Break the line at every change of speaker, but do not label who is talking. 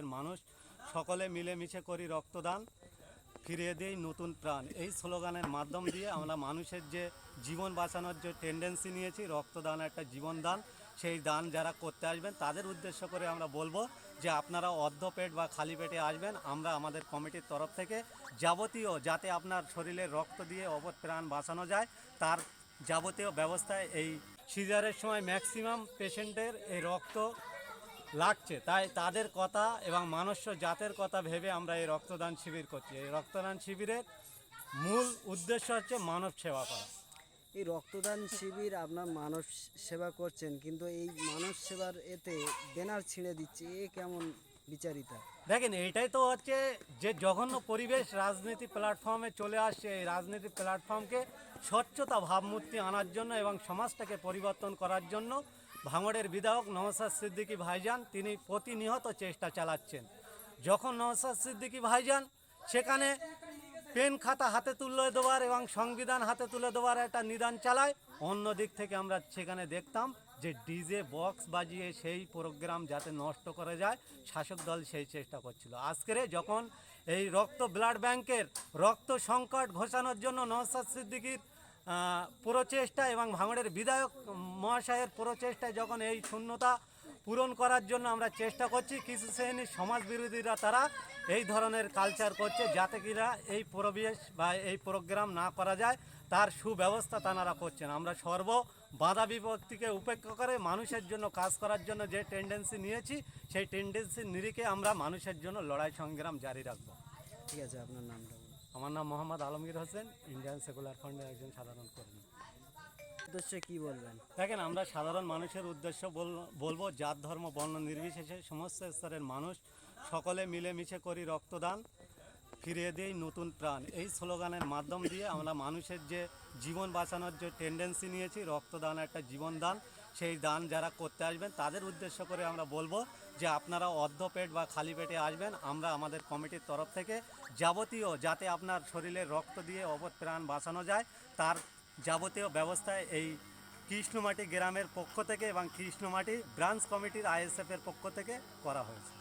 স্তরের মানুষ সকলে মিলেমিশে করি রক্তদান, ফিরিয়ে দিই নতুন প্রাণ। এই স্লোগানের মাধ্যম দিয়ে আমরা মানুষের যে জীবন বাঁচানোর যে টেন্ডেন্সি নিয়েছি রক্তদান একটা জীবন দান, সেই দান যারা করতে আসবেন, তাদের উদ্দেশ্য করে আমরা বলব যে আপনারা অর্ধ পেট বা খালি পেটে আসবেন। আমরা আমাদের কমিটির তরফ থেকে যাবতীয়, যাতে আপনার শরীরে রক্ত দিয়ে অপর প্রাণ বাঁচানো যায়, তার যাবতীয় ব্যবস্থায় এই সিজারের সময় ম্যাক্সিমাম পেশেন্টের এই রক্ত লাগছে। তাই তাদের কথা এবং মনুষ্য জাতের কথা ভেবে আমরা এই রক্তদান শিবির করছি। এই রক্তদান শিবিরের মূল উদ্দেশ্য হচ্ছে মানব সেবা করা।
এই রক্তদান শিবির আপনার মানব সেবা করছেন কিন্তু এই মানব সেবার এতে ব্যানার ছিঁড়ে দিচ্ছে। এ কেমন বিচারিতা?
দেখেন এইটাই তো হচ্ছে যে জঘন্য পরিবেশ রাজনীতি প্ল্যাটফর্মে চলে আসছে। এই রাজনীতি প্ল্যাটফর্মকে স্বচ্ছতা ভাবমূর্তি আনার জন্য এবং সমাজটাকে পরিবর্তন করার জন্য ভাঙড়ের বিধায়ক নওসাদ সিদ্দিকী ভাইজান তিনি প্রতিনিয়ত চেষ্টা চালাচ্ছেন। যখন নওসাদ সিদ্দিকী ভাইজান সেখানে পেন খাতা হাতে তুলে দেওয়ার এবং সংবিধান হাতে তুলে দেওয়ার একটা নিদান চালায়, অন্য দিক থেকে আমরা সেখানে দেখতাম যে ডিজে বক্স বাজিয়ে সেই প্রোগ্রাম যাতে নষ্ট করে যায়, শাসক দল সেই চেষ্টা করছিল। আজকের যখন এই রক্ত ব্লাড ব্যাংকের রক্ত সংকট ঘোষানোর জন্য নওসাদ সিদ্দিকির প্রচেষ্টা এবং ভাঙড়ের বিধায়ক মহাশয়ের প্রচেষ্টায় যখন এই শূন্যতা পূরণ করার জন্য আমরা চেষ্টা করছি, কিছু শ্রেণির সমাজ বিরোধীরা তারা এই ধরনের কালচার করছে যাতে কিনা এই পরিবেশ বা এই প্রোগ্রাম না করা যায়। তার সুব্যবস্থা তারা করছেন। আমরা সর্ব বাধা বিপত্তিকে উপেক্ষা করে মানুষের জন্য কাজ করার জন্য যে টেন্ডেন্সি নিয়েছি, সেই টেন্ডেন্সির নিরিখে আমরা মানুষের জন্য লড়াই সংগ্রাম জারি রাখব।
ঠিক আছে, আপনার নামটা
আমার নাম মোহাম্মদ আলমগীর হোসেন ইন্ডিয়ান সেকুলার ফান্ডের একজন সাধারণ কর্মী।
উদ্দেশ্যে কি বলবেন?
দেখেন আমরা সাধারণ মানুষের উদ্দেশ্য বলব জাত ধর্ম বর্ণ নির্বিশেষে সমস্ত স্তরের মানুষ সকলে মিলেমিশে করি রক্তদান ফিরিয়ে দিই নতুন প্রাণ। এই স্লোগানের মাধ্যম দিয়ে আমরা মানুষের যে জীবন বাঁচানোর যে টেন্ডেন্সি নিয়েছি রক্তদান একটা জীবন দান সেই দান যারা করতে আসবেন, তাদের উদ্দেশ্য করে আমরা বলব যে আপনারা অর্ধ পেট বা খালি পেটে আসবেন। আমরা আমাদের কমিটির তরফ থেকে যাবতীয়, যাতে আপনার শরীরে রক্ত দিয়ে অবত প্রাণ বাঁচানো যায়, তার যাবতীয় ব্যবস্থায় এই কৃষ্ণমাটি গ্রামের পক্ষ থেকে এবং কৃষ্ণমাটি ব্রাঞ্চ কমিটির আইএসএফের পক্ষ থেকে করা হয়েছে।